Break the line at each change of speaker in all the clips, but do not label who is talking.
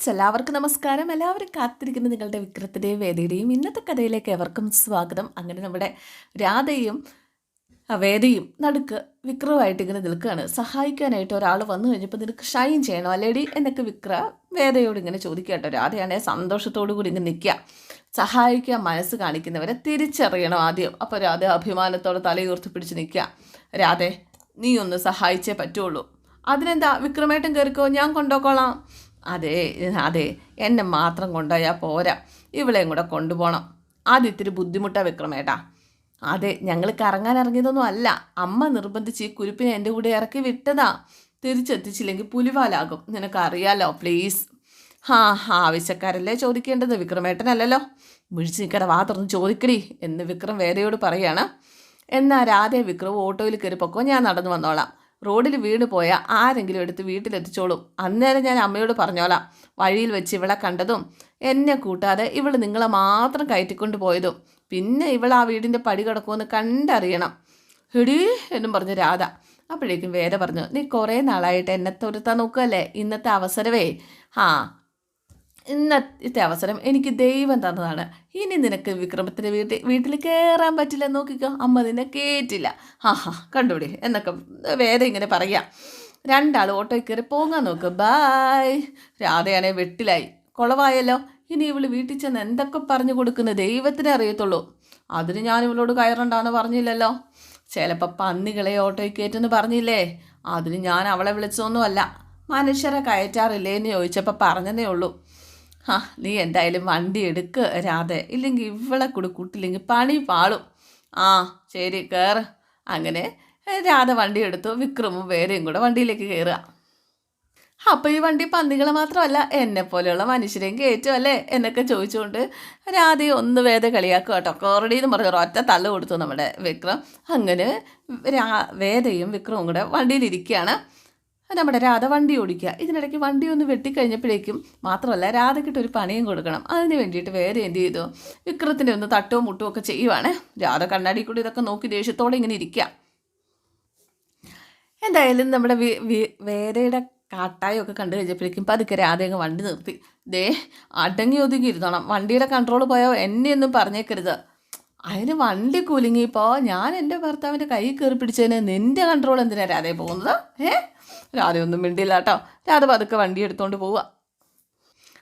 Friends എല്ലാവർക്കും നമസ്കാരം. എല്ലാവരും കാത്തിരിക്കുന്ന നിങ്ങളുടെ വിക്രത്തിന്റെയും വേദയുടെയും ഇന്നത്തെ കഥയിലേക്ക് എവർക്കും സ്വാഗതം. അങ്ങനെ നമ്മുടെ രാധയും വേദയും നടുക്ക് വിക്രവുമായിട്ട് ഇങ്ങനെ നിൽക്കുകയാണ്. സഹായിക്കാനായിട്ട് ഒരാൾ വന്നു കഴിഞ്ഞപ്പോൾ നിനക്ക് ഷൈൻ ചെയ്യണോ അല്ലേടി എന്നൊക്കെ വിക്ര വേദയോട് ഇങ്ങനെ ചോദിക്കുക രാധയാണെങ്കിൽ സന്തോഷത്തോടു കൂടി ഇങ്ങനെ നിൽക്കുക. സഹായിക്കാൻ മനസ്സ് കാണിക്കുന്നവരെ തിരിച്ചറിയണം ആദ്യം. അപ്പോൾ രാധ അഭിമാനത്തോടെ തലയുയർത്തി പിടിച്ച് നിൽക്കുക. രാധേ നീ ഒന്ന് സഹായിച്ചേ പറ്റുള്ളൂ. അതിനെന്താ വിക്രമേട്ടൻ കയറിക്കോ? ഞാൻ കൊണ്ടുപോയിക്കോളാം. അതെ അതെ. എന്നെ മാത്രം കൊണ്ടുപോയാൽ പോരാ. ഇവളെയും കൂടെ കൊണ്ടുപോകണം അത് ഇത്തിരി ബുദ്ധിമുട്ടാണ് വിക്രമേട്ടാ. അതെ ഞങ്ങൾ കറങ്ങാൻ ഇറങ്ങിയതൊന്നും അല്ല. അമ്മ നിർബന്ധിച്ച് ഈ കുരുപ്പിനെ എന്റെ കൂടെ ഇറക്കി വിട്ടതാ. തിരിച്ചെത്തിച്ചില്ലെങ്കിൽ പുലിവാലാകും. നിനക്കറിയാലോ പ്ലീസ് ഹാ ഹാ ആവശ്യക്കാരല്ലേ ചോദിക്കേണ്ടത്? വിക്രമേട്ടനല്ലല്ലോ. വിളിച്ച് നിൽക്കട വാ തുറന്ന് ചോദിക്കടി എന്ന് വിക്രം വേദയോട് പറയാണ്. എന്നാൽ രാധേ വിക്രം ഓട്ടോയിൽ കയറി ഞാൻ നടന്നു വന്നോളാം. റോഡിൽ വീണ് പോയാൽ ആരെങ്കിലും എടുത്ത് വീട്ടിലെത്തിച്ചോളും. അന്നേരം ഞാൻ അമ്മയോട് പറഞ്ഞോളാം. വഴിയിൽ വെച്ച് ഇവളെ കണ്ടതും എന്നെ കൂട്ടാതെ ഇവൾ നിങ്ങളെ മാത്രം കയറ്റിക്കൊണ്ട് പോയതും. പിന്നെ ഇവൾ ആ വീടിന്റെ പടി കിടക്കുമെന്ന് കണ്ടറിയണം. ഹിടി എന്നും പറഞ്ഞു രാധ. അപ്പോഴേക്കും വേറെ പറഞ്ഞു നീ കുറേ നാളായിട്ട് എന്നെ തുരുത്താൻ നോക്കുകയല്ലേ? ഇന്നത്തെ അവസരമേ ആ ഇന്നത്തെ അവസരം എനിക്ക് ദൈവം തന്നതാണ്. ഇനി നിനക്ക് വിക്രമത്തിന്റെ വീട്ടിൽ വീട്ടിൽ കയറാൻ പറ്റില്ല നോക്കിക്കോ. അമ്മ നിന്നെ കേറ്റില്ല. ഹാ ഹാ കണ്ടുപിടി. എന്നൊക്കെ വേറെ ഇങ്ങനെ പറയാം. രണ്ടാൾ ഓട്ടോയിൽ കയറി പോകാൻ നോക്ക്. ബായ്. രാധയാണെ വെട്ടിലായി. കുളവായല്ലോ. ഇനി ഇവൾ വീട്ടിൽ ചെന്ന് എന്തൊക്കെ പറഞ്ഞു കൊടുക്കുന്ന ദൈവത്തിനെ അറിയത്തുള്ളൂ. അതിന് ഞാൻ ഇവളോട് കയറണ്ടാന്ന് പറഞ്ഞില്ലല്ലോ. ചിലപ്പോൾ പന്നികളെ ഓട്ടോയിൽ കയറ്റെന്ന് പറഞ്ഞില്ലേ? അതിന് ഞാൻ അവളെ വിളിച്ചൊന്നുമല്ല. മനുഷ്യരെ കയറ്റാറില്ലേ എന്ന് ചോദിച്ചപ്പോൾ പറഞ്ഞതേ ഉള്ളൂ. ആ നീ എന്തായാലും വണ്ടി എടുക്ക് രാധെ. ഇല്ലെങ്കിൽ ഇവളെ കൂടെ കൂട്ടില്ലെങ്കിൽ പണി പാളും. ആ ശരി കയറ് അങ്ങനെ രാധ വണ്ടി എടുത്തു. വിക്രമും വേറെയും കൂടെ വണ്ടിയിലേക്ക് കയറുക അപ്പോൾ ഈ വണ്ടി പന്നികളെ മാത്രമല്ല എന്നെ പോലെയുള്ള മനുഷ്യരെയും കയറ്റും അല്ലേ? എന്നൊക്കെ ചോദിച്ചുകൊണ്ട് രാധയെ ഒന്ന് വേദ കളിയാക്കുക കേട്ടോ. കോറടി എന്ന് പറഞ്ഞ ഒറ്റ തള്ളു കൊടുത്തു നമ്മുടെ വിക്രം. അങ്ങനെ വേദയും വിക്രവും കൂടെ വണ്ടിയിലിരിക്കുകയാണ് നമ്മുടെ രാധ വണ്ടി ഓടിക്കുക. ഇതിനിടയ്ക്ക് വണ്ടി ഒന്ന് വെട്ടിക്കഴിഞ്ഞപ്പോഴേക്കും മാത്രമല്ല രാധയ്ക്കിട്ട് ഒരു പണിയും കൊടുക്കണം. അതിന് വേണ്ടിയിട്ട് വേറെ എന്ത് ചെയ്തു? വിക്രത്തിന്റെ ഒന്ന് തട്ടോ മുട്ടും ഒക്കെ ചെയ്യുവാണ്. രാധ കണ്ണാടി കൂടി ഇതൊക്കെ നോക്കി ദേഷ്യത്തോടെ ഇങ്ങനെ ഇരിക്കുക. എന്തായാലും നമ്മുടെ വി- വി- വേദയുടെ കാട്ടായൊക്കെ കണ്ടു കഴിഞ്ഞപ്പോഴേക്കും പതുക്കെ രാധയങ്ങ് വണ്ടി നിർത്തി. ദേ അടങ്ങി ഒതുങ്ങി ഇരുന്നോണം. വണ്ടിയുടെ കൺട്രോൾ പോയോ? എന്നെയൊന്നും പറഞ്ഞേക്കരുത്. അതിന് വണ്ടി കുലുങ്ങിയപ്പോൾ ഞാൻ എന്റെ ഭർത്താവിന്റെ കൈ കയറി പിടിച്ചതിന് നിന്റെ കൺട്രോൾ എന്തിനാ? രാധയെ പോകുന്നത്? ഏ? രാധയൊന്നും മിണ്ടില്ല കേട്ടോ. രാധ പതുക്കെ വണ്ടി എടുത്തുകൊണ്ട് പോവുക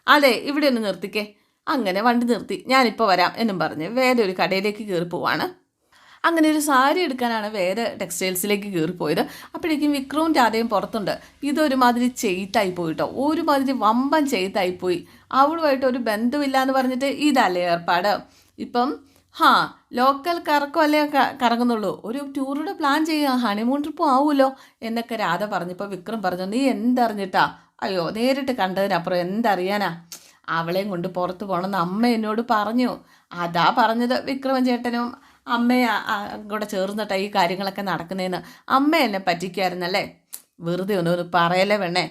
അതെ ഇവിടെ ഒന്ന് നിർത്തിക്കേ. അങ്ങനെ വണ്ടി നിർത്തി. ഞാനിപ്പോൾ വരാം എന്നും പറഞ്ഞ് വേറെ ഒരു കടയിലേക്ക് കയറി പോവാണ്. അങ്ങനെ ഒരു സാരി എടുക്കാനാണ് വേറെ ടെക്സ്റ്റൈൽസിലേക്ക് കയറിപ്പോയത് പോയത്. അപ്പോഴേക്കും വിക്രവും രാധയും പുറത്തുണ്ട്. ഇതൊരുമാതിരി ചെയ്ത്തായി പോയിട്ടോ. ഒരുമാതിരി വമ്പൻ ചെയ്ത്തായി പോയി. അവളുമായിട്ട് ഒരു ബന്ധമില്ല എന്ന് പറഞ്ഞിട്ട് ഇതല്ലേ ഏർപ്പാട്. ഇപ്പം ഹാ ലോക്കൽ കറക്കോ അല്ലേ കറങ്ങുന്നുള്ളൂ. ഒരു ടൂറുടെ പ്ലാൻ ചെയ്യുക ഹണിമൂൺ ട്രിപ്പ് ആവുമല്ലോ എന്നൊക്കെ രാധ പറഞ്ഞപ്പോൾ വിക്രം പറഞ്ഞു നീ എന്തറിഞ്ഞിട്ടാ? അയ്യോ നേരിട്ട് കണ്ടതിനപ്പുറം എന്തറിയാനാ? അവളെയും കൊണ്ട് പുറത്ത് പോകണമെന്ന് അമ്മ എന്നോട് പറഞ്ഞു. അതാ പറഞ്ഞത് വിക്രമൻ ചേട്ടനും അമ്മയെ കൂടെ ചേർന്നിട്ടാണ് ഈ കാര്യങ്ങളൊക്കെ നടക്കുന്നതെന്ന് അമ്മ എന്നെ പറ്റിക്കായിരുന്നല്ലേ? വെറുതെ ഒന്നും ഒന്ന് പറയല്ലേ വേണേ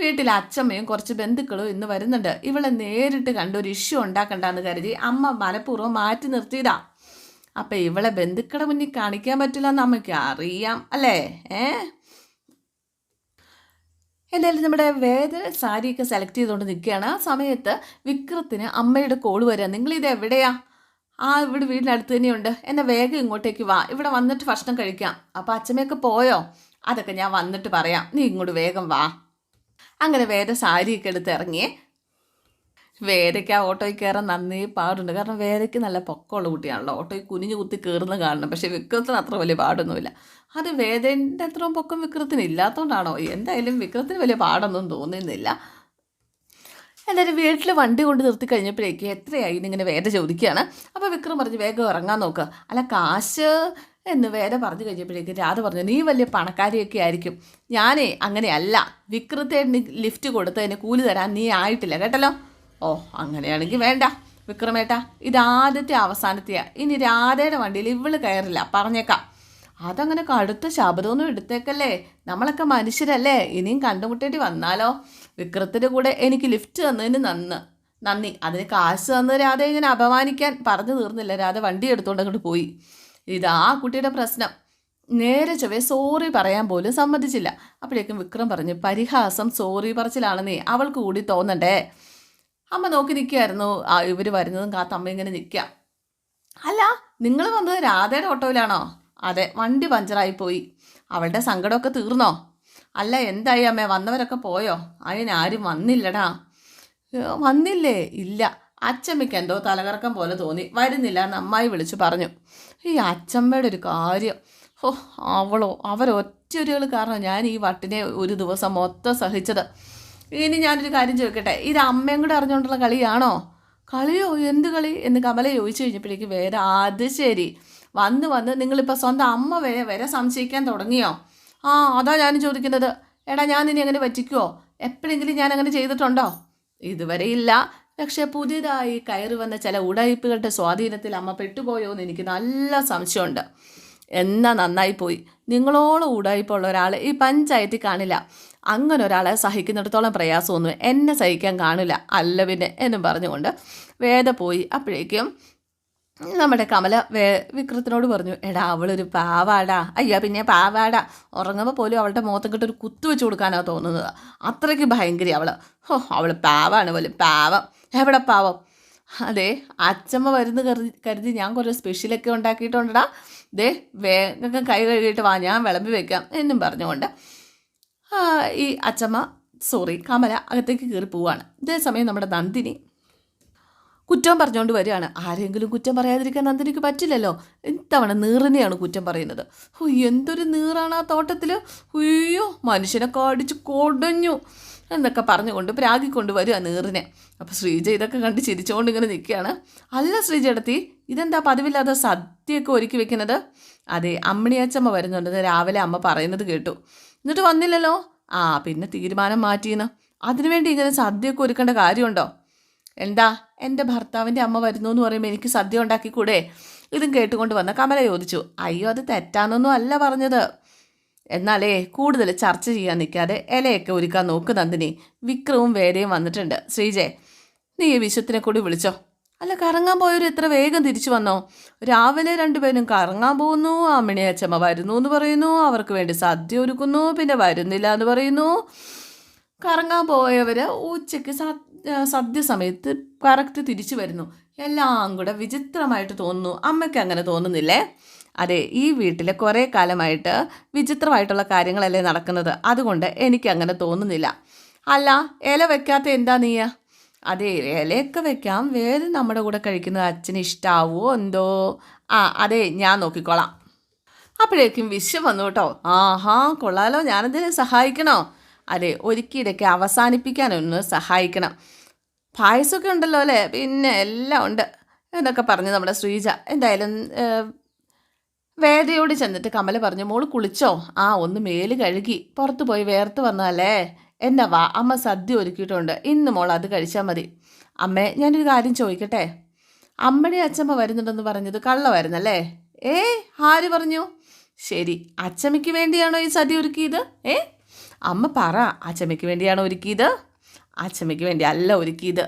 വീട്ടിൽ അച്ഛമ്മയും കുറച്ച് ബന്ധുക്കളും ഇന്ന് വരുന്നുണ്ട്. ഇവളെ നേരിട്ട് കണ്ട് ഒരു ഇഷ്യൂ ഉണ്ടാക്കണ്ടെന്ന് കരുതി അമ്മ മനഃപൂർവം മാറ്റി നിർത്തിയതാ. അപ്പം ഇവളെ ബന്ധുക്കളുടെ മുന്നിൽ കാണിക്കാൻ പറ്റില്ല എന്ന് അമ്മയ്ക്ക് അറിയാം അല്ലേ? ഏ? എന്തായാലും നമ്മുടെ വേദ സാരിയൊക്കെ സെലക്ട് ചെയ്തുകൊണ്ട് നിൽക്കുകയാണ്. ആ സമയത്ത് വിക്രത്തിന് അമ്മയുടെ കോൾ വരിക. നിങ്ങളിത് എവിടെയാ? ആ ഇവിടെ വീടിനടുത്ത് തന്നെയുണ്ട്. എന്നെ വേഗം ഇങ്ങോട്ടേക്ക് വാ. ഇവിടെ വന്നിട്ട് ഭക്ഷണം കഴിക്കാം. അപ്പോൾ അച്ഛമ്മയൊക്കെ പോയോ? അതൊക്കെ ഞാൻ വന്നിട്ട് പറയാം. നീ ഇങ്ങോട്ട് വേഗം വാ. അങ്ങനെ വേദ സാരിയൊക്കെ എടുത്ത് ഇറങ്ങി. വേദയ്ക്ക് ആ ഓട്ടോയിൽ കയറാൻ നന്നേ പാടുണ്ട്. കാരണം വേദയ്ക്ക് നല്ല പൊക്കമുള്ള കുട്ടിയാണല്ലോ. ഓട്ടോയിൽ കുനിഞ്ഞു കുത്തി കയറുന്ന കാണണം. പക്ഷേ വിക്രത്തിന് അത്ര വലിയ പാടൊന്നുമില്ല. അത് വേദേന്റെ അത്രയും പൊക്കം വിക്രത്തിന് ഇല്ലാത്തതുകൊണ്ടാണോ എന്തായാലും വിക്രത്തിന് വലിയ പാടൊന്നും തോന്നുന്നില്ല. എന്തായാലും വീട്ടിൽ വണ്ടി കൊണ്ട് നിർത്തി കഴിഞ്ഞപ്പോഴേക്ക് എത്രയായി ഇങ്ങനെ വേദ ചോദിക്കുകയാണ്. അപ്പോൾ വിക്രം പറഞ്ഞ് വേഗം ഇറങ്ങാൻ നോക്കുക അല്ല കാശ് എന്ന് വേദ പറഞ്ഞു കഴിഞ്ഞപ്പോഴേക്കും രാധ പറഞ്ഞു നീ വലിയ പണക്കാരിയൊക്കെ ആയിരിക്കും. ഞാനേ അങ്ങനെയല്ല. വിക്രത്തെ ലിഫ്റ്റ് കൊടുത്തതിന് കൂലി തരാൻ നീ ആയിട്ടില്ല കേട്ടല്ലോ? ഓ അങ്ങനെയാണെങ്കിൽ വേണ്ട വിക്രമേട്ടാ. ഇതാദ്യത്തെ അവസാനത്തെയാ. ഇനി രാധയുടെ വണ്ടിയിൽ ഇവൾ കയറില്ല. പറഞ്ഞേക്കാം. അതങ്ങനെ കടുത്ത ശബ്ദമൊന്നും എടുത്തേക്കല്ലേ? നമ്മളൊക്കെ മനുഷ്യരല്ലേ? ഇനിയും കണ്ടുമുട്ടേണ്ടി വന്നാലോ? വിക്രത്തിന്റെ കൂടെ എനിക്ക് ലിഫ്റ്റ് തന്നതിന് നന്ന് നന്ദി. അതിന് കാശ് തന്ന് രാധ ഇങ്ങനെ അപമാനിക്കാൻ പറഞ്ഞു തീർന്നില്ല. രാധ വണ്ടി എടുത്തുകൊണ്ട് അങ്ങോട്ട് പോയി. ഇതാ കുട്ടിയുടെ പ്രശ്നം. നേരെ ചൊവ്വേ സോറി പറയാൻ പോലും സമ്മതിച്ചില്ല. അപ്പോഴേക്കും വിക്രം പറഞ്ഞു പരിഹാസം സോറി പറച്ചിലാണെന്നേ അവൾക്ക് കൂടി തോന്നണ്ടേ? അമ്മ നോക്കി നിൽക്കുകയായിരുന്നു. ആ ഇവർ വരുന്നതും കാത്ത് അമ്മ ഇങ്ങനെ നിൽക്കുക. അല്ല നിങ്ങൾ വന്നത് രാധയുടെ ഓട്ടോയിലാണോ? അതെ വണ്ടി പഞ്ചറായി പോയി. അവളുടെ സങ്കടമൊക്കെ തീർന്നോ? അല്ല എന്തായി അമ്മേ? വന്നവരൊക്കെ പോയോ? അതിനാരും വന്നില്ലടാ. വന്നില്ലേ? ഇല്ല. അച്ഛമ്മയ്ക്ക് എന്തോ തലകറക്കം പോലെ തോന്നി. വരുന്നില്ല എന്ന് അമ്മായി വിളിച്ചു പറഞ്ഞു. ഈ അച്ചമ്മയുടെ ഒരു കാര്യം. ഓ അവളോ അവരൊറ്റൊരുകൾ കാരണം ഞാൻ ഈ വട്ടിനെ ഒരു ദിവസം മൊത്തം സഹിച്ചത്. ഇനി ഞാനൊരു കാര്യം ചോദിക്കട്ടെ? ഇത് അമ്മയും കൂടെ അറിഞ്ഞുകൊണ്ടുള്ള കളിയാണോ? കളിയോ? എന്ത് കളി? എന്ന് കമല ചോദിച്ചു കഴിഞ്ഞപ്പോഴേക്ക് വേറെ അത് ശരി. വന്ന് വന്ന് നിങ്ങളിപ്പോൾ സ്വന്തം അമ്മ വരെ വരെ സംശയിക്കാൻ തുടങ്ങിയോ? ആ അതാ ഞാൻ ചോദിക്കുന്നത്. എടാ ഞാൻ ഇനി അങ്ങനെ പറ്റിക്കുമോ എപ്പോഴെങ്കിലും ഞാൻ അങ്ങനെ ചെയ്തിട്ടുണ്ടോ? ഇതുവരെ ഇല്ല. പക്ഷെ പുതിയതായി കയറി വന്ന ചില ഉടായിപ്പുകളുടെ സ്വാധീനത്തിൽ അമ്മ പെട്ടുപോയോ എന്ന് എനിക്ക് നല്ല സംശയമുണ്ട്. എന്നാ നന്നായി പോയി. നിങ്ങളോളം ഉടായിപ്പുള്ള ഒരാൾ ഈ പഞ്ചായത്തിൽ കാണില്ല. അങ്ങനെ ഒരാളെ സഹിക്കുന്നിടത്തോളം പ്രയാസമൊന്നും എന്നെ സഹിക്കാൻ കാണില്ല. അല്ല പിന്നെ എന്നും പറഞ്ഞുകൊണ്ട് വേദ പോയി. അപ്പോഴേക്കും നമ്മുടെ കമല വേ വിക്രത്തിനോട് പറഞ്ഞു എടാ അവളൊരു പാവാടാ. അയ്യോ പിന്നെ പാവാടാ. ഉറങ്ങുമ്പോൾ പോലും അവളുടെ മുഖത്തും കിട്ടൊരു കുത്തു വെച്ച് കൊടുക്കാനാണ് തോന്നുന്നത്. അത്രയ്ക്ക് ഭയങ്കര അവൾ ഹോ അവൾ പാവാണ് പോലും. പാവം. എവിടെ പാവം? അതെ അച്ചമ്മ വരുന്ന കരുതി കരുതി ഞാൻ കുറേ സ്പെഷ്യലൊക്കെ ഉണ്ടാക്കിയിട്ടുണ്ടടാ. ദേ വേഗം കൈ കഴുകിയിട്ട് വാ ഞാൻ വിളമ്പി വെക്കാം എന്നും പറഞ്ഞുകൊണ്ട് ഈ അച്ചമ്മ സോറി കമല അകത്തേക്ക് കയറി പോവാണ്. ഇതേസമയം നമ്മുടെ നന്ദിനി കുറ്റം പറഞ്ഞുകൊണ്ട് വരികയാണ്. ആരെങ്കിലും കുറ്റം പറയാതിരിക്കാൻ നന്ദിനിക്ക് പറ്റില്ലല്ലോ. ഇത്തവണ നീറിനെയാണ് കുറ്റം പറയുന്നത്. എന്തൊരു നീറാണ് ആ തോട്ടത്തിൽ അയ്യോ മനുഷ്യനെ കാടിച്ച് കൊടഞ്ഞു. എന്നൊക്കെ പറഞ്ഞുകൊണ്ട് പ്രാഗിക്കൊണ്ട് വരിക നീറിനെ. അപ്പോൾ ശ്രീജ ഇതൊക്കെ കണ്ട് ചിരിച്ചുകൊണ്ട് ഇങ്ങനെ നിൽക്കുകയാണ്. അല്ല ശ്രീജടത്തി ഇതെന്താ പതിവില്ലാതെ സദ്യയൊക്കെ ഒരുക്കി വെക്കുന്നത്? അതെ അമ്മിണിയച്ചമ്മ വരുന്നുണ്ടെന്ന് രാവിലെ അമ്മ പറയുന്നത് കേട്ടു. എന്നിട്ട് വന്നില്ലല്ലോ? ആ പിന്നെ തീരുമാനം മാറ്റിയെന്ന് അതിനുവേണ്ടി ഇങ്ങനെ സദ്യയൊക്കെ ഒരുക്കേണ്ട കാര്യമുണ്ടോ? എന്താ എന്റെ ഭർത്താവിന്റെ അമ്മ വരുന്നു എന്ന് പറയുമ്പോൾ എനിക്ക് സദ്യ ഉണ്ടാക്കിക്കൂടെ? ഇതും കേട്ടുകൊണ്ട് വന്ന കമല ചോദിച്ചു. അയ്യോ അത് തെറ്റാന്നൊന്നും അല്ല പറഞ്ഞത്. എന്നാലേ കൂടുതൽ ചർച്ച ചെയ്യാൻ നിൽക്കാതെ ഇലയൊക്കെ ഒരുക്കാൻ നോക്ക് നന്ദിനി. വിക്രവും വേരയും വന്നിട്ടുണ്ട്. ശ്രീജെ നീ ഈ വിശുത്തിനെ കൂടി വിളിച്ചോ. അല്ല കറങ്ങാൻ പോയവർ എത്ര വേഗം തിരിച്ചു വന്നോ? രാവിലെ രണ്ടുപേരും കറങ്ങാൻ പോകുന്നു അമ്മിണിയച്ചമ്മ വരുന്നു എന്ന് പറയുന്നു അവർക്ക് വേണ്ടി സദ്യ ഒരുക്കുന്നു പിന്നെ വരുന്നില്ല എന്ന് പറയുന്നു. കറങ്ങാൻ പോയവർ ഉച്ചയ്ക്ക് സദ്യ സമയത്ത് കറക്റ്റ് തിരിച്ചു വരുന്നു. എല്ലാം കൂടെ വിചിത്രമായിട്ട് തോന്നുന്നു. അമ്മയ്ക്ക് അങ്ങനെ തോന്നുന്നില്ലേ? അതെ ഈ വീട്ടിൽ കുറേ കാലമായിട്ട് വിചിത്രമായിട്ടുള്ള കാര്യങ്ങളല്ലേ നടക്കുന്നത്. അതുകൊണ്ട് എനിക്ക് അങ്ങനെ തോന്നുന്നില്ല. അല്ല ഇല വെക്കാത്ത എന്താ നീയ? അതെ ഇലയൊക്കെ വെക്കാം. വേറെ നമ്മുടെ കൂടെ കഴിക്കുന്നത് അച്ഛന് ഇഷ്ടാവോ എന്തോ? ആ അതെ ഞാൻ നോക്കിക്കോളാം. അപ്പോഴേക്കും വിശ്വം വന്നു കേട്ടോ. ആഹാ കൊള്ളാലോ ഞാനെന്തിനും സഹായിക്കണോ? അതെ ഒരുക്കിയിടയ്ക്ക് അവസാനിപ്പിക്കാനൊന്ന് സഹായിക്കണം. പായസമൊക്കെ ഉണ്ടല്ലോ അല്ലേ? പിന്നെ എല്ലാം ഉണ്ട്. എന്നൊക്കെ പറഞ്ഞു നമ്മുടെ ശ്രീജ എന്തായാലും വേദയോട് ചെന്നിട്ട് കമല പറഞ്ഞു മോൾ കുളിച്ചോ? ആ ഒന്ന് മേൽ കഴുകി പുറത്തു പോയി വേർത്ത് വന്നതല്ലേ? എന്നാ വാ അമ്മ സദ്യ ഒരുക്കിയിട്ടുണ്ട്. ഇന്ന് മോൾ അത് കഴിച്ചാൽ മതി. അമ്മേ ഞാനൊരു കാര്യം ചോദിക്കട്ടെ? അമ്മയുടെ അച്ഛമ്മ വരുന്നുണ്ടെന്ന് പറഞ്ഞത് കള്ളമായിരുന്നല്ലേ? ഏ ആര് പറഞ്ഞു? ശരി അച്ചമ്മയ്ക്ക് വേണ്ടിയാണോ ഈ സദ്യ ഒരുക്കിയത്? ഏ അമ്മ പറ അച്ചമ്മയ്ക്ക് വേണ്ടിയാണോ ഒരുക്കിയത്? അച്ചമ്മയ്ക്ക് വേണ്ടി അല്ല ഒരുക്കിയത്.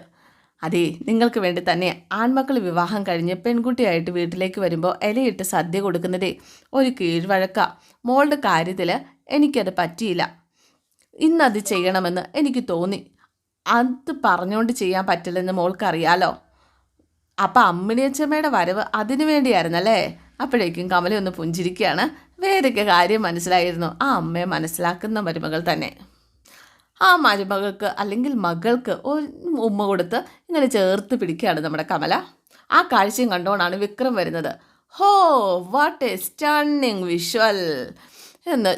അതെ നിങ്ങൾക്ക് വേണ്ടി തന്നെ ആൺമക്കൾ വിവാഹം കഴിഞ്ഞ് പെൺകുട്ടിയായിട്ട് വീട്ടിലേക്ക് വരുമ്പോൾ ഇലയിട്ട് സദ്യ കൊടുക്കുന്നതേ ഒരു കീഴ്വഴക്ക. മോളുടെ കാര്യത്തിൽ എനിക്കത് പറ്റിയില്ല. ഇന്നത് ചെയ്യണമെന്ന് എനിക്ക് തോന്നി. അത് പറഞ്ഞുകൊണ്ട് ചെയ്യാൻ പറ്റില്ലെന്ന് മോൾക്കറിയാലോ? അപ്പം അമ്മിണിയച്ചമ്മയുടെ വരവ് അതിനു വേണ്ടിയായിരുന്നല്ലേ? അപ്പോഴേക്കും കമലി ഒന്ന് പുഞ്ചിരിക്കുകയാണ്. വേറൊക്കെ കാര്യം മനസ്സിലായിരുന്നു. ആ അമ്മയെ മനസ്സിലാക്കുന്ന മരുമകൾ തന്നെ. ആ മരുമകൾക്ക് അല്ലെങ്കിൽ മകൾക്ക് ഉമ്മ കൊടുത്ത് ഇങ്ങനെ ചേർത്ത് പിടിക്കുകയാണ് നമ്മുടെ കമല. ആ കാഴ്ചയും കണ്ടുകൊണ്ടാണ് വിക്രം വരുന്നത്. ഹോ വാട്ട് എ സ്റ്റണ്ണിങ് വിഷ്വൽ എന്ന്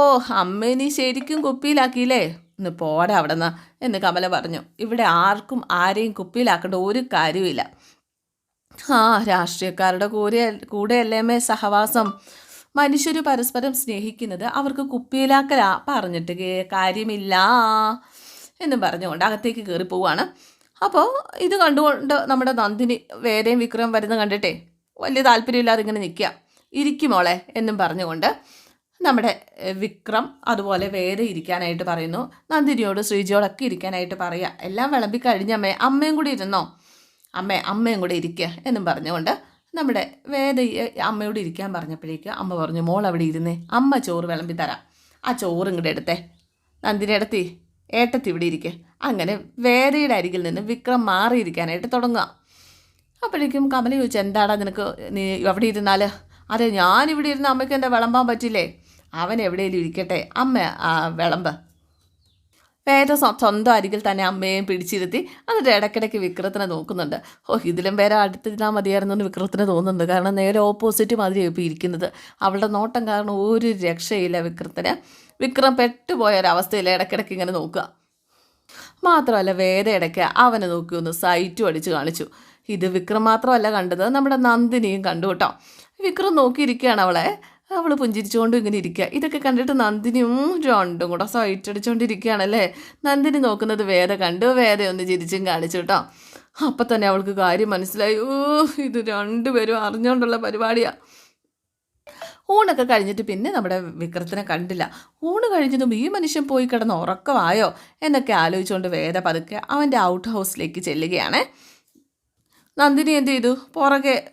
ഓ അമ്മ നീ ശരിക്കും കുപ്പിയിലാക്കിയില്ലേ? ഒന്ന് പോടെ അവിടെ നിന്ന് എന്ന് കമല പറഞ്ഞു. ഇവിടെ ആർക്കും ആരെയും കുപ്പിയിലാക്കേണ്ട ഒരു കാര്യമില്ല ആ രാഷ്ട്രീയക്കാരുടെ കൂടെ കൂടെയല്ലേ സഹവാസം? മനുഷ്യർ പരസ്പരം സ്നേഹിക്കുന്നത് അവർക്ക് കുപ്പിയിലാക്കലാ. പറഞ്ഞിട്ട് കാര്യമില്ല എന്നും പറഞ്ഞുകൊണ്ട് അകത്തേക്ക് കയറി പോവാണ്. അപ്പോൾ ഇത് കണ്ടുകൊണ്ട് നമ്മുടെ നന്ദിനി വേദയും വിക്രം വരുന്ന കണ്ടിട്ടേ വലിയ താല്പര്യമില്ലാതെ ഇങ്ങനെ നിൽക്കുക ഇരിക്കുമോളെ എന്നും പറഞ്ഞുകൊണ്ട് നമ്മുടെ വിക്രം അതുപോലെ വേദ ഇരിക്കാനായിട്ട് പറയുന്നു. നന്ദിനിയോട് ശ്രീജിയോടൊക്കെ ഇരിക്കാനായിട്ട് പറയുക എല്ലാം വിളമ്പി കഴിഞ്ഞമ്മേ അമ്മയും കൂടി ഇരുന്നോ? അമ്മേ അമ്മയും കൂടി ഇരിക്കുക എന്നും പറഞ്ഞുകൊണ്ട് നമ്മുടെ വേദ അമ്മയോട് ഇരിക്കാൻ പറഞ്ഞപ്പോഴേക്ക് അമ്മ പറഞ്ഞു മോൾ അവിടെ ഇരുന്നേ അമ്മ ചോറ് വിളമ്പി തരാം. ആ ചോറ് ഇങ്ങോട്ട് എടുത്തേ. നന്ദിനി എടുത്തി ഏട്ടത്തി ഇവിടെ ഇരിക്കെ. അങ്ങനെ വേദയുടെ അരികിൽ നിന്ന് വിക്രം മാറിയിരിക്കാനായിട്ട് തുടങ്ങുക. അപ്പോഴേക്കും കമല ചോദിച്ചു എന്താടാ നിനക്ക് നീ അവിടെ ഇരുന്നാൽ അതെ ഞാനിവിടെ ഇരുന്ന അമ്മയ്ക്ക് എന്താ വിളമ്പാൻ പറ്റില്ലേ? അവൻ എവിടെയെങ്കിലും ഇരിക്കട്ടെ. അമ്മ വിളമ്പ്. വേദ സ്വ- സ്വന്തം അരികിൽ തന്നെ അമ്മയെയും പിടിച്ചിരുത്തി എന്നിട്ട് ഇടയ്ക്കിടയ്ക്ക് വിക്രത്തിനെ നോക്കുന്നുണ്ട്. ഓ ഇതിലും പേരെ അടുത്തിരുന്നാൽ മതിയായിരുന്നു എന്ന് വിക്രത്തിന് തോന്നുന്നുണ്ട്. കാരണം നേരെ ഓപ്പോസിറ്റ് മാതിരിയാണ് ഇപ്പോൾ ഇരിക്കുന്നത്. അവളുടെ നോട്ടം കാരണം ഒരു രക്ഷയില്ല വിക്രത്തിന്. വിക്രം പെട്ടുപോയ ഒരവസ്ഥയിൽ ഇടയ്ക്കിടയ്ക്ക് ഇങ്ങനെ നോക്കുക. മാത്രമല്ല വേദ ഇടയ്ക്ക് അവനെ നോക്കി ഒന്ന് സൈറ്റും അടിച്ച് കാണിച്ചു. ഇത് വിക്രം മാത്രമല്ല കണ്ടത്. നമ്മുടെ നന്ദിനിയും കണ്ടു കേട്ടോ. വിക്രം നോക്കിയിരിക്കുകയാണ് അവളെ. അവൾ പുഞ്ചിരിച്ചുകൊണ്ട് ഇങ്ങനെ ഇരിക്കുക. ഇതൊക്കെ കണ്ടിട്ട് നന്ദിനിയും രണ്ടും കൂടെ സൈറ്റ് അടിച്ചുകൊണ്ടിരിക്കുകയാണല്ലേ നന്ദിനി നോക്കുന്നത് വേറെ കണ്ടു. വേറെ ഒന്ന് ചിരിച്ചും കാണിച്ചു കേട്ടോ. അപ്പം തന്നെ അവൾക്ക് കാര്യം മനസ്സിലായി. ഓ ഇത് രണ്ടുപേരും അറിഞ്ഞുകൊണ്ടുള്ള പരിപാടിയാണ് ഊണൊക്കെ കഴിഞ്ഞിട്ട് പിന്നെ നമ്മുടെ വിക്രത്തിനെ കണ്ടില്ല. ഊണ് കഴിഞ്ഞതും ഈ മനുഷ്യൻ പോയി കിടന്ന് ഉറക്കമായോ? എന്നൊക്കെ ആലോചിച്ചുകൊണ്ട് വേദ പതുക്കെ അവന്റെ ഔട്ട് ഹൗസിലേക്ക് ചെല്ലുകയാണ്. നന്ദിനി എന്ത് ചെയ്തു? പുറകെ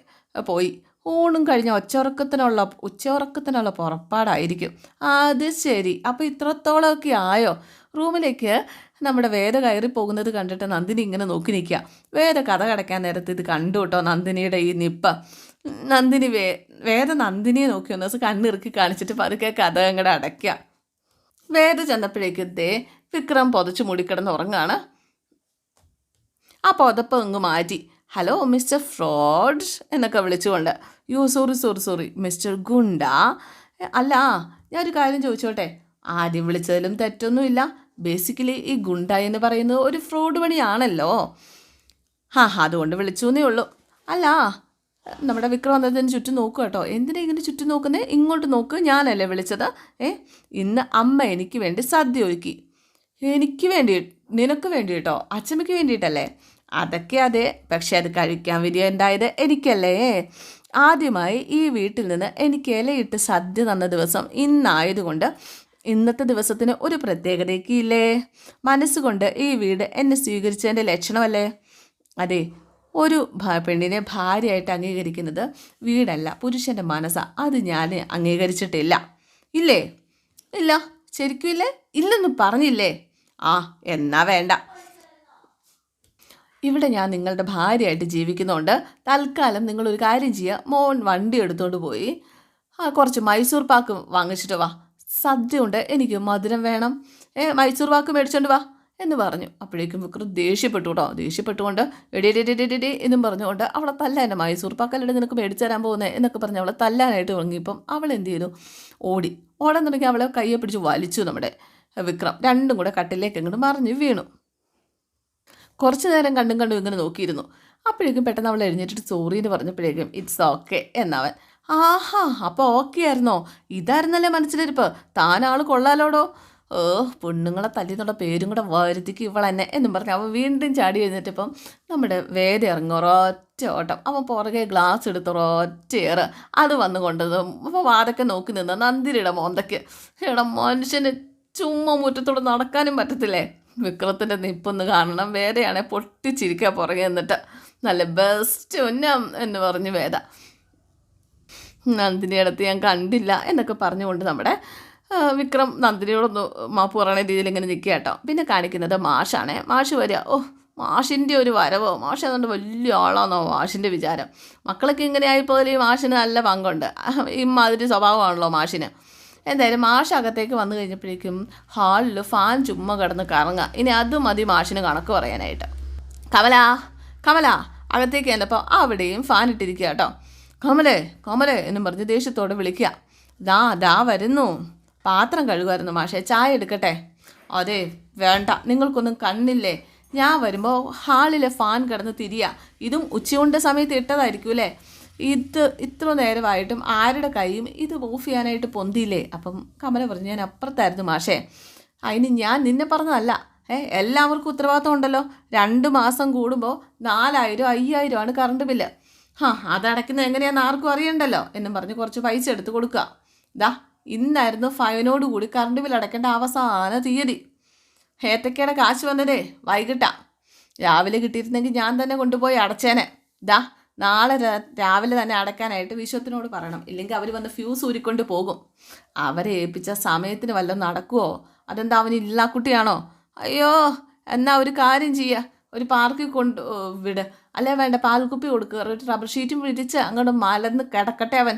പോയി. ഊണും കഴിഞ്ഞ ഒച്ചുറക്കത്തിനുള്ള ഉച്ചയുറക്കത്തിനുള്ള പുറപ്പാടായിരിക്കും. അത് ശരി. അപ്പോൾ ഇത്രത്തോളമൊക്കെ ആയോ? റൂമിലേക്ക് നമ്മുടെ വേദ കയറി പോകുന്നത് കണ്ടിട്ട് നന്ദിനി ഇങ്ങനെ നോക്കി നിൽക്കുക. വേദ കഥ കടക്കാൻ നേരത്ത് ഇത് കണ്ടു കേട്ടോ നന്ദിനിയുടെ ഈ നിപ്പ. നന്ദിനി വേ വേദ നന്ദിനിയെ നോക്കി ഒന്ന് ദിവസം കണ്ണിറുക്കി കാണിച്ചിട്ട് പതുക്കെ കഥ അങ്ങടെ അടയ്ക്കുക. വേദ ചെന്നപ്പോഴേക്ക് ദേ വിക്രം പൊതച്ച് മൂടിക്കിടന്ന് ഉറങ്ങാണ് ആ പുതപ്പ് അങ്ങ് മാറ്റി. ഹലോ മിസ്റ്റർ ഫ്രോഡ് എന്നൊക്കെ വിളിച്ചുകൊണ്ട് യോ sorry sorry sorry mister goonda അല്ല ഞാനൊരു കാര്യം ചോദിച്ചോട്ടെ? ആദ്യം വിളിച്ചതിലും തെറ്റൊന്നുമില്ല. ബേസിക്കലി ഈ ഗുണ്ട എന്ന് പറയുന്നത് ഒരു ഫ്രോഡ് പണിയാണല്ലോ. ഹാ അതുകൊണ്ട് വിളിച്ചു എന്നേ ഉള്ളൂ. അല്ല നമ്മുടെ വിക്രം അന്നത്തിന് ചുറ്റും നോക്കുക കേട്ടോ. എന്തിനാ ഇങ്ങനെ ചുറ്റും നോക്കുന്നത് ഇങ്ങോട്ട് നോക്ക് ഞാനല്ലേ വിളിച്ചത്. ഏ ഇന്ന് അമ്മ എനിക്ക് വേണ്ടി സദ്യ ഒരുക്കി. എനിക്ക് വേണ്ടി നിനക്ക് വേണ്ടി കേട്ടോ? അച്ഛമ്മയ്ക്ക് വേണ്ടിയിട്ടല്ലേ? അതൊക്കെ അതെ. പക്ഷെ അത് കഴിക്കാൻ വിധിയുണ്ടായത് എനിക്കല്ലേ? ആദ്യമായി ഈ വീട്ടിൽ നിന്ന് എനിക്ക് ഇലയിട്ട് സദ്യ തന്ന ദിവസം ഇന്നായതുകൊണ്ട് ഇന്നത്തെ ദിവസത്തിന് ഒരു പ്രത്യേകതയ്ക്ക് ഇല്ലേ? മനസ്സുകൊണ്ട് ഈ വീട് എന്നെ സ്വീകരിച്ചതിന്റെ ലക്ഷണമല്ലേ? അതെ ഒരു പെണ്ണിനെ ഭാര്യയായിട്ട് അംഗീകരിക്കുന്നത് വീടല്ല പുരുഷന്റെ മനസ്സാ. അത് ഞാൻ അംഗീകരിച്ചിട്ടില്ല. ഇല്ലേ? ഇല്ല. ശരിക്കും ഇല്ലേ? ഇല്ലെന്ന് പറഞ്ഞില്ലേ? ആ എന്നാ വേണ്ട. ഇവിടെ ഞാൻ നിങ്ങളുടെ ഭാര്യയായിട്ട് ജീവിക്കുന്നതുകൊണ്ട് തൽക്കാലം നിങ്ങളൊരു കാര്യം ചെയ്യുക മോൻ വണ്ടി എടുത്തുകൊണ്ട് പോയി. ആ കുറച്ച് മൈസൂർ പാക്ക് വാങ്ങിച്ചിട്ട് വാ. സദ്യ ഉണ്ട് എനിക്ക് മധുരം വേണം. ഏ മൈസൂർ പാക്ക് മേടിച്ചോണ്ട് വാ എന്ന് പറഞ്ഞു. അപ്പോഴേക്കും വിക്രം ദേഷ്യപ്പെട്ടു കേട്ടോ. ദേഷ്യപ്പെട്ടുകൊണ്ട് എടി എടി എടി എടി എടി എന്നും പറഞ്ഞുകൊണ്ട് അവളെ തല്ലാൻ മൈസൂർ പാക്കല്ലേ നിനക്ക് മേടിച്ചു തരാൻ പോകുന്നത് എന്നൊക്കെ പറഞ്ഞ് അവളെ തല്ലാനായിട്ട് തുടങ്ങിയപ്പം അവൾ എന്ത് ചെയ്തു? ഓടി. ഓടാൻ തുടങ്ങി അവളെ കയ്യെ പിടിച്ച് വലിച്ചു നമ്മുടെ വിക്രം. രണ്ടും കൂടെ കട്ടിലേക്ക് അങ്ങോട്ട് മറിഞ്ഞ് വീണു. കുറച്ച് നേരം കണ്ടും കണ്ടും ഇങ്ങനെ നോക്കിയിരുന്നു. അപ്പോഴേക്കും പെട്ടെന്ന് അവൾ എഴുന്നേറ്റിട്ട് സോറി എന്ന് പറഞ്ഞപ്പോഴേക്കും ഇറ്റ്സ് ഓക്കെ എന്നവൻ. ആഹാ അപ്പോൾ ഓക്കെ ആയിരുന്നോ? ഇതായിരുന്നല്ലേ മനസ്സിലിരിപ്പ്? താനാൾ കൊള്ളാലോടോ? ഓ പെണ്ണുങ്ങളെ തല്ലിന്നുള്ള പേരും കൂടെ വരുത്തിക്ക് ഇവളെന്നെ എന്നും പറഞ്ഞ് അവൻ വീണ്ടും ചാടി എഴുന്നേറ്റപ്പം നമ്മുടെ വേദ ഇറങ്ങും. ഒരൊറ്റ ഓട്ടം. അവൻ പുറകെ ഗ്ലാസ് എടുത്ത് ഒരൊറ്റ ഏറ്. അത് വന്നു കൊണ്ടതും. അപ്പോൾ വാതൊക്കെ നോക്കി നിന്ന് നന്ദിരിയുടെ മോന്തയ്ക്ക്. എടാ മനുഷ്യന് ചുമ്മാ മുറ്റത്തോടെ നടക്കാനും പറ്റത്തില്ലേ? വിക്രത്തിന്റെ നിപ്പൊന്ന് കാണണം. വേദയാണെ പൊട്ടിച്ചിരിക്കുക പുറകെ എന്നിട്ട് നല്ല ബെസ്റ്റ് ഉന്നം എന്ന് പറഞ്ഞ് വേദ. നന്ദിനി അടുത്ത് ഞാൻ കണ്ടില്ല എന്നൊക്കെ പറഞ്ഞുകൊണ്ട് നമ്മുടെ വിക്രം നന്ദിനിയോടൊന്ന് മാപ്പ് പറയണ രീതിയിൽ ഇങ്ങനെ നിൽക്കുക കേട്ടോ. പിന്നെ കാണിക്കുന്നത് മാഷാണേ. മാഷ് വരിക. ഓ മാഷിന്റെ ഒരു വരവോ? മാഷ് അതുകൊണ്ട് വലിയ ആളാണോ മാഷിന്റെ വിചാരം. മക്കളൊക്കെ ഇങ്ങനെ ആയിപ്പോയാൽ ഈ മാഷിന് നല്ല പങ്കുണ്ട്. ഇമാതിരി സ്വഭാവമാണല്ലോ മാഷിന്. എന്തായാലും മാഷ് അകത്തേക്ക് വന്നു കഴിഞ്ഞപ്പോഴേക്കും ഹാളിൽ ഫാൻ ചുമ്മാ കിടന്ന് കറങ്ങുക ഇനി അത് മതി മാഷിന് കണക്ക് പറയാനായിട്ട്. കമല കമല അകത്തേക്ക് ചെന്നപ്പോൾ അവിടെയും ഫാൻ ഇട്ടിരിക്കുക കേട്ടോ കമലേ കമലേ എന്നും പറഞ്ഞ് ദേഷ്യത്തോടെ വിളിക്കുക ദാ ദാ വരുന്നു. പാത്രം കഴുകുമായിരുന്നു മാഷേ ചായ എടുക്കട്ടെ. അതെ വേണ്ട നിങ്ങൾക്കൊന്നും കണ്ണില്ലേ. ഞാൻ വരുമ്പോൾ ഹാളിലെ ഫാൻ കിടന്ന് തിരിയുക ഇതും ഉച്ചയുണ്ട സമയത്ത് ഇട്ടതായിരിക്കും അല്ലേ ഇത് ഇത്ര നേരമായിട്ടും ആരുടെ കൈയും ഇത് ഓഫ് ചെയ്യാനായിട്ട് പൊന്തിയില്ലേ? അപ്പം കമല പറഞ്ഞു ഞാൻ അപ്പുറത്തായിരുന്നു മാഷേ. അതിന് ഞാൻ നിന്നെ പറഞ്ഞതല്ല. ഏ എല്ലാവർക്കും ഉത്തരവാദിത്തം ഉണ്ടല്ലോ. രണ്ട് മാസം കൂടുമ്പോൾ നാലായിരം അയ്യായിരം ആണ് കറണ്ട് ബില്ല് ഹാ അതടയ്ക്കുന്നത് എങ്ങനെയാണെന്ന് ആർക്കും അറിയണ്ടല്ലോ. എന്നും പറഞ്ഞ് കുറച്ച് പൈസ എടുത്ത് കൊടുക്കുക. ദാ ഇന്നായിരുന്നു ഫൈനോട് കൂടി കറണ്ട് ബില്ല് അടയ്ക്കേണ്ട അവസാന തീയതി. ഏത്തക്കയുടെ കാശ് വന്നതേ വൈകിട്ടാ. രാവിലെ കിട്ടിയിരുന്നെങ്കിൽ ഞാൻ തന്നെ കൊണ്ടുപോയി അടച്ചേനെ. ദാ നാളെ രാവിലെ തന്നെ അടക്കാനായിട്ട് വിശ്വത്തിനോട് പറയണം. ഇല്ലെങ്കിൽ അവർ വന്ന് ഫ്യൂസ് ഊരിക്കൊണ്ട് പോകും. അവരെ ഏൽപ്പിച്ച സമയത്തിന് വല്ലതും നടക്കുമോ അതെന്താ അവൻ ഇല്ലാക്കുട്ടിയാണോ അയ്യോ എന്നാ ഒരു കാര്യം ചെയ്യുക ഒരു പാർക്കിൽ കൊണ്ട് വിട്. അല്ലേ വേണ്ട പാൽക്കുപ്പി കൊടുക്കുക ഒരു റബ്ബർ ഷീറ്റും പിടിച്ച് അങ്ങോട്ട് മലന്ന് കിടക്കട്ടെ അവൻ.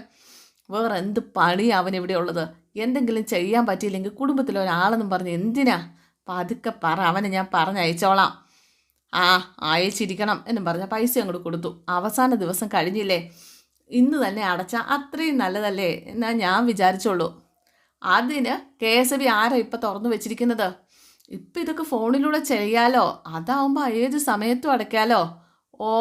വേറെ എന്ത് പണിയാ അവൻ ഇവിടെ ഉള്ളത്? എന്തെങ്കിലും ചെയ്യാൻ പറ്റിയില്ലെങ്കിൽ കുടുംബത്തിലൊരാളെന്നും പറഞ്ഞ് എന്തിനാ? പതുക്കെ പറ അവനെ ഞാൻ പറഞ്ഞയച്ചോളാം. ആ അയച്ചിരിക്കണം എന്നും പറഞ്ഞ പൈസ അങ്ങോട്ട് കൊടുത്തു. അവസാന ദിവസം കഴിഞ്ഞില്ലേ? ഇന്ന് തന്നെ അടച്ചാൽ അത്രയും നല്ലതല്ലേ എന്നാ ഞാൻ വിചാരിച്ചോളൂ. അതിന് കെ എസ് ബി ആരാ ഇപ്പം തുറന്നു വെച്ചിരിക്കുന്നത്? ഇപ്പം ഇതൊക്കെ ഫോണിലൂടെ ചെയ്യാലോ? അതാവുമ്പോൾ ഏത് സമയത്തും അടയ്ക്കാലോ? ഓ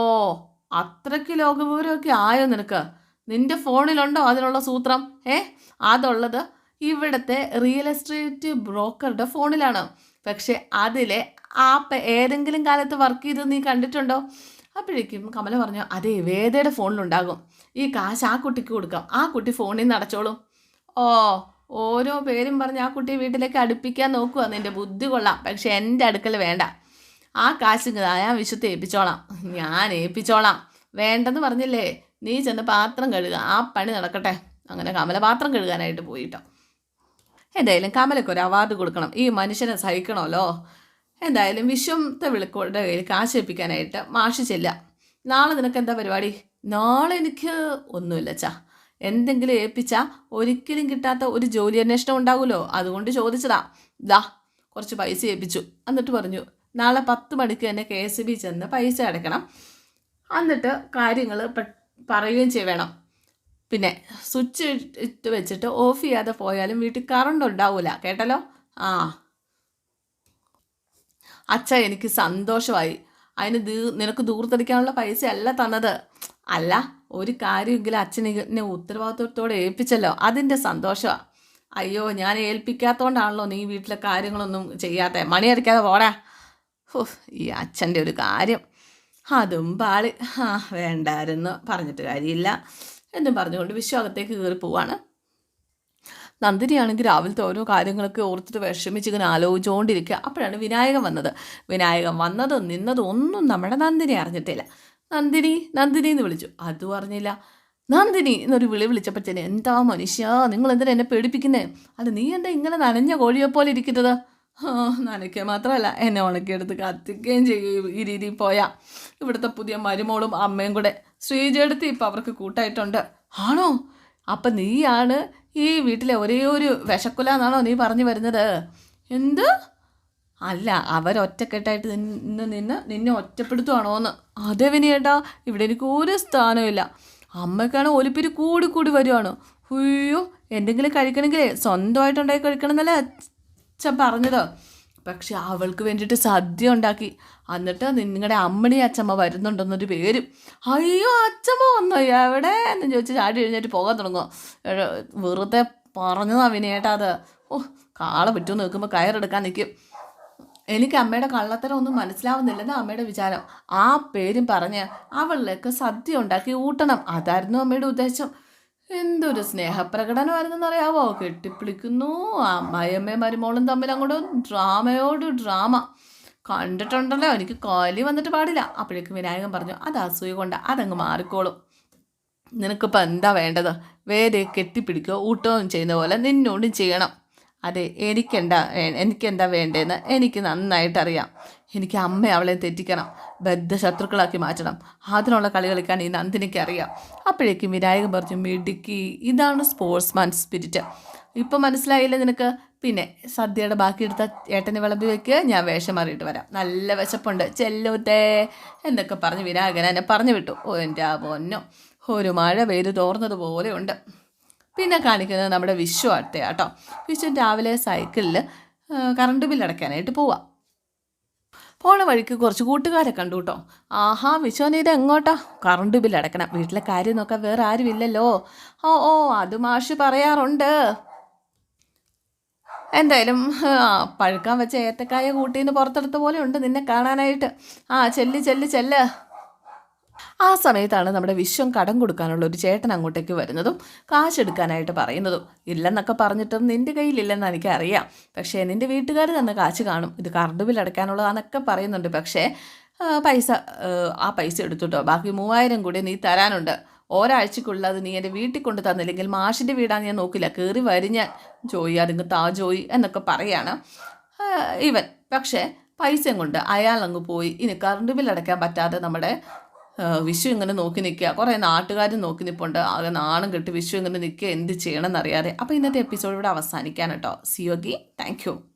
അത്രയ്ക്ക് ലോകവിവരമൊക്കെ ആയോ നിനക്ക്? നിന്റെ ഫോണിലുണ്ടോ അതിനുള്ള സൂത്രം? ഏ അതുള്ളത് ഇവിടുത്തെ റിയൽ എസ്റ്റേറ്റ് ബ്രോക്കറുടെ ഫോണിലാണ്. പക്ഷെ അതിലെ ആപ്പ് ഏതെങ്കിലും കാലത്ത് വർക്ക് ചെയ്ത് നീ കണ്ടിട്ടുണ്ടോ? അപ്പോഴേക്കും കമല പറഞ്ഞു അതെ വേദയുടെ ഫോണിലുണ്ടാകും. ഈ കാശ് ആ കുട്ടിക്ക് കൊടുക്കാം. ആ കുട്ടി ഫോണിൽ നിന്ന് അടച്ചോളും. ഓ ഓരോ പേരും പറഞ്ഞ് ആ കുട്ടിയെ വീട്ടിലേക്ക് അടുപ്പിക്കാൻ നോക്കുക നിന്റെ ബുദ്ധി കൊള്ളാം. പക്ഷെ എന്റെ അടുക്കൽ വേണ്ട. ആ കാശ് ഞാൻ വിശുദ്ധ ഏൽപ്പിച്ചോളാം. ഞാൻ ഏൽപ്പിച്ചോളാം. വേണ്ടെന്ന് പറഞ്ഞില്ലേ? നീ ചെന്ന് പാത്രം കഴുകുക ആ പണി നടക്കട്ടെ. അങ്ങനെ കമല പാത്രം കഴുകാനായിട്ട് പോയിട്ടോ എന്തായാലും കമലക്കൊരു അവാർഡ് കൊടുക്കണം. ഈ മനുഷ്യനെ സഹിക്കണമല്ലോ. എന്തായാലും വിശ്വത്തെ വിളിക്കോടെ കയ്യിൽ കാശ് ഏൽപ്പിക്കാനായിട്ട് മാഷി ചെല്ല നാളെ നിനക്ക് എന്താ പരിപാടി? നാളെ എനിക്ക് ഒന്നുമില്ല ചാ എന്തെങ്കിലും ഏൽപ്പിച്ചാൽ ഒരിക്കലും കിട്ടാത്ത ഒരു ജോലി അന്വേഷണം ഉണ്ടാകുമല്ലോ അതുകൊണ്ട് ചോദിച്ചതാ. ദാ കുറച്ച് പൈസ ഏൽപ്പിച്ചു. എന്നിട്ട് പറഞ്ഞു നാളെ പത്ത് മണിക്ക് തന്നെ കെ എസ് ബി ചെന്ന് പൈസ അടയ്ക്കണം. എന്നിട്ട് കാര്യങ്ങൾ പറയുകയും ചെയ്യണം. പിന്നെ സ്വിച്ച് ഇട്ട് വെച്ചിട്ട് ഓഫ് ചെയ്യാതെ പോയാലും വീട്ടിൽ കറണ്ട് ഉണ്ടാവില്ല കേട്ടല്ലോ? ആ. അച്ഛ എനിക്ക് സന്തോഷമായി. അതിന് ദീ നിനക്ക് ദൂർത്തടിക്കാനുള്ള പൈസ അല്ല തന്നത്. അല്ല ഒരു കാര്യമെങ്കിലും അച്ഛനെ ഉത്തരവാദിത്വത്തോടെ ഏൽപ്പിച്ചല്ലോ. അതിന്റെ സന്തോഷമാണ് അയ്യോ ഞാൻ ഏൽപ്പിക്കാത്തോണ്ടാണല്ലോ നീ വീട്ടിലെ കാര്യങ്ങളൊന്നും ചെയ്യാത്ത. മണി അടിക്കാതെ പോടാ. ഓ ഈ അച്ഛന്റെ ഒരു കാര്യം. അതും പാളി. ആ വേണ്ടായിരുന്നു. പറഞ്ഞിട്ട് കാര്യമില്ല. എന്നും പറഞ്ഞുകൊണ്ട് വിശ്വാസത്തേക്ക് കയറി പോവാണ്. നന്ദിനിയാണെങ്കിൽ രാവിലത്തെ ഓരോ കാര്യങ്ങളൊക്കെ ഓർത്തിട്ട് വിഷമിച്ച് ഇങ്ങനെ ആലോചിച്ചുകൊണ്ടിരിക്കുക അപ്പോഴാണ് വിനായകൻ വന്നത്. വിനായകൻ വന്നതും നിന്നതും ഒന്നും നമ്മുടെ നന്ദിനി അറിഞ്ഞിട്ടില്ല. നന്ദിനി നന്ദിനി എന്ന് വിളിച്ചു. അതും അറിഞ്ഞില്ല. നന്ദിനി എന്നൊരു വിളി വിളിച്ചപ്പോൾ ചെന്നെ എന്താ മനുഷ്യ നിങ്ങൾ എന്തിനാ എന്നെ പേടിപ്പിക്കുന്നത് അല്ല നീ എന്താ ഇങ്ങനെ നനഞ്ഞ കോഴിയെ പോലെ ഇരിക്കുന്നത്? നനയ്ക്കുക മാത്രമല്ല എന്നെ ഉണക്കിയെടുത്ത് കത്തിക്കുകയും ചെയ്യും. ഈ രീതിയിൽ പോയാൽ ഇവിടുത്തെ പുതിയ മരുമോളും അമ്മയും കൂടെ ശ്രീജയെടുത്ത് ഇപ്പം അവർക്ക് കൂട്ടായിട്ടുണ്ട്. ആണോ? അപ്പം നീയാണ് ഈ വീട്ടിലെ ഒരേ ഒരു വിശക്കുല എന്നാണോ നീ പറഞ്ഞു വരുന്നത്? എന്ത്? അല്ല അവരൊറ്റക്കെട്ടായിട്ട് നിന്ന് നിന്ന് നിന്നെ ഒറ്റപ്പെടുത്തുവാണോന്ന്. അതെ വിനിയേട്ടാ ഇവിടെ എനിക്ക് ഒരു സ്ഥാനമില്ല അമ്മയ്ക്കാണ് ഒലിപ്പിരി കൂടി കൂടി വരുവാണ്. അയ്യോ എന്തെങ്കിലും കഴിക്കണമെങ്കിലേ സ്വന്തമായിട്ടുണ്ടാക്കി കഴിക്കണം എന്നല്ലേ അച്ഛൻ പറഞ്ഞത്. പക്ഷെ അവൾക്ക് വേണ്ടിയിട്ട് സദ്യ ഉണ്ടാക്കി. എന്നിട്ട് നിങ്ങളുടെ അമ്മണി അച്ചമ്മ വരുന്നുണ്ടെന്നൊരു പേരും. അയ്യോ അച്ചമ്മ വന്നോ? എവിടെ? എന്ന് ചോദിച്ച് ചാടി എഴുന്നേറ്റ് പോകാൻ തുടങ്ങും വെറുതെ പറഞ്ഞതാ വിനയേട്ടാ അത്. ഓ കാള പറ്റുമെന്ന് നിൽക്കുമ്പോൾ കയറെടുക്കാൻ നിൽക്കും എനിക്ക് അമ്മയുടെ കള്ളത്തരം ഒന്നും മനസ്സിലാവുന്നില്ലെന്ന് അമ്മയുടെ വിചാരം. ആ പേരും പറഞ്ഞ് അവളിലേക്ക് സദ്യ ഉണ്ടാക്കി ഊട്ടണം. അതായിരുന്നു അമ്മയുടെ ഉദ്ദേശം. എന്തൊരു സ്നേഹപ്രകടനമായിരുന്നെന്ന് അറിയാവോ കെട്ടിപ്പിടിക്കുന്നു. അമ്മയമ്മയും മരുമോളും തമ്മിൽ അങ്ങോട്ട് ഡ്രാമയോട് ഡ്രാമ. കണ്ടിട്ടുണ്ടല്ലോ. എനിക്ക് കോലി വന്നിട്ട് പാടില്ല. അപ്പോഴേക്കും വിനായകൻ പറഞ്ഞു അത് അസൂയ കൊണ്ട് അതങ്ങ് മാറിക്കോളും. നിനക്കിപ്പോൾ എന്താ വേണ്ടത്? വേറെ കെട്ടിപ്പിടിക്കുകയോ ഊട്ടുകയും ചെയ്യുന്ന പോലെ നിന്നോടും ചെയ്യണം. അതെ എനിക്കെന്താ എനിക്കെന്താ വേണ്ടതെന്ന് എനിക്ക് നന്നായിട്ട് അറിയാം എനിക്ക് അമ്മ അവളെ തെറ്റിക്കണം. ബദ്ധശത്രുക്കളാക്കി മാറ്റണം. അതിനുള്ള കളി കളിക്കാൻ ഈ നന്ദിനിക്ക് അറിയാം. അപ്പോഴേക്കും വിനായകൻ പറഞ്ഞു മിടുക്കി. ഇതാണ് സ്പോർട്സ്മാൻ സ്പിരിറ്റ്. ഇപ്പം മനസ്സിലായില്ലേ നിനക്ക്? പിന്നെ സദ്യയുടെ ബാക്കി എടുത്ത ഏട്ടനെ വിളമ്പി വെക്കുക ഞാൻ വേഷം മാറിയിട്ട് വരാം. നല്ല വിശപ്പുണ്ട്. ചെല്ലൂത്തേ എന്നൊക്കെ പറഞ്ഞ് വിനായകൻ എന്നെ പറഞ്ഞു വിട്ടു. ഓ എന്റെ ആ പൊന്നോ. ഒരു മഴ പെയ്ത് തോർന്നത് ഉണ്ട്. പിന്നെ കാണിക്കുന്നത് നമ്മുടെ വിഷു കേട്ടോ വിഷു രാവിലെ സൈക്കിളിൽ കറണ്ട് ബില്ല് അടയ്ക്കാനായിട്ട് പോവാം. പോണ വഴിക്ക് കുറച്ച് കൂട്ടുകാരെ കണ്ടു കേട്ടോ ആഹാ വിശ്വന് ഇത് എങ്ങോട്ടാ? കറണ്ട് ബില്ല് അടയ്ക്കണം. വീട്ടിലെ കാര്യം നോക്കാൻ വേറെ ആരും ഇല്ലല്ലോ ഓ ഓ അത് മാഷ് പറയാറുണ്ട്. എന്തായാലും പഴുക്കാൻ വെച്ച ഏത്തക്കായ കൂട്ടിന്ന് പുറത്തെടുത്ത പോലെ ഉണ്ട് നിന്നെ കാണാനായിട്ട്. ആ ചെല്ല് ചെല്ല് ചെല്ല്. ആ സമയത്താണ് നമ്മുടെ വിശ്വം കടം കൊടുക്കാനുള്ള ഒരു ചേട്ടൻ അങ്ങോട്ടേക്ക് വരുന്നതും കാശെടുക്കാനായിട്ട് പറയുന്നതും. ഇല്ലെന്നൊക്കെ പറഞ്ഞിട്ടും നിന്റെ കയ്യിലില്ലെന്ന് എനിക്കറിയാം. പക്ഷേ നിന്റെ വീട്ടുകാർ തന്നെ കാശ് കാണും. ഇത് കറണ്ട് ബിൽ അടയ്ക്കാനുള്ളതാണെന്നൊക്കെ പറയുന്നുണ്ട്. പക്ഷേ പൈസ ആ പൈസ എടുത്തുട്ടോ. ബാക്കി മൂവായിരം കൂടി നീ തരാനുണ്ട്. ഒരാഴ്ചക്കുള്ളിൽ അത് നീ എന്റെ വീട്ടിൽ കൊണ്ട് തന്നില്ലെങ്കിൽ മാഷിന്റെ വീടാന്ന് ഞാൻ നോക്കില്ല. കയറി വരും ഞാൻ. ജോയി അതിങ്ങ് താ ജോയി എന്നൊക്കെ പറയാണ്. ഇവൻ. പക്ഷേ പൈസയും കൊണ്ട് അയാൾ അങ്ങ് പോയി. ഇനി കറണ്ട് ബിൽ അടയ്ക്കാൻ പറ്റാതെ നമ്മുടെ വിഷു ഇങ്ങനെ നോക്കി നിൽക്കുക. കുറേ നാട്ടുകാരും നോക്കി നിൽപ്പുണ്ട് ആകെ നാണം കെട്ട് വിഷു ഇങ്ങനെ നിൽക്കുക. എന്ത് ചെയ്യണമെന്നറിയാതെ. അപ്പോൾ ഇന്നത്തെ എപ്പിസോഡ് ഇവിടെ അവസാനിക്കാൻ കേട്ടോ. സിയോഗി താങ്ക്